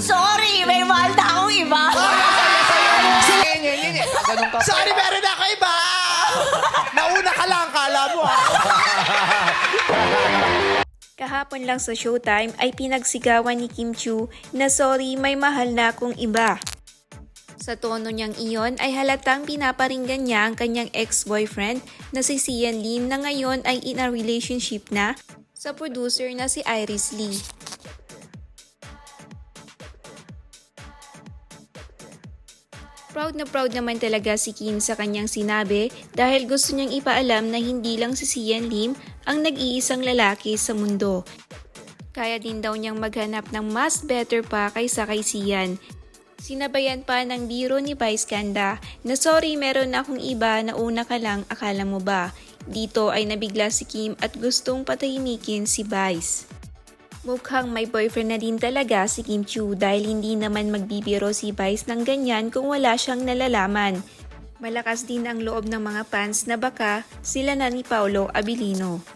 Sorry, may mahal na akong iba. Ganun ka. Sorry, meron na ako iba! Nauna ka lang, kala mo? Ah. Kahapon lang sa showtime ay pinagsigawan ni Kim Chu na sorry may mahal na akong iba. Sa tono niyang iyon ay halatang pinaparinggan niya ang kanyang ex-boyfriend na si Sian Lim na ngayon ay in a relationship na sa producer na si Iris Lee. Proud na proud naman talaga si Kim sa kanyang sinabi dahil gusto niyang ipaalam na hindi lang si Sian Lim ang nag-iisang lalaki sa mundo. Kaya din daw niyang maghanap ng mas better pa kaysa kay Sian. Sinabayan pa ng biro ni Vice Ganda na sorry meron akong iba na una ka lang akala mo ba. Dito ay nabigla si Kim at gustong patahimikin si Vice. Mukhang may boyfriend na din talaga si Kim Chu dahil hindi naman magbibiro si Vice ng ganyan kung wala siyang nalalaman. Malakas din ang loob ng mga fans na baka sila na ni Paolo Abilino.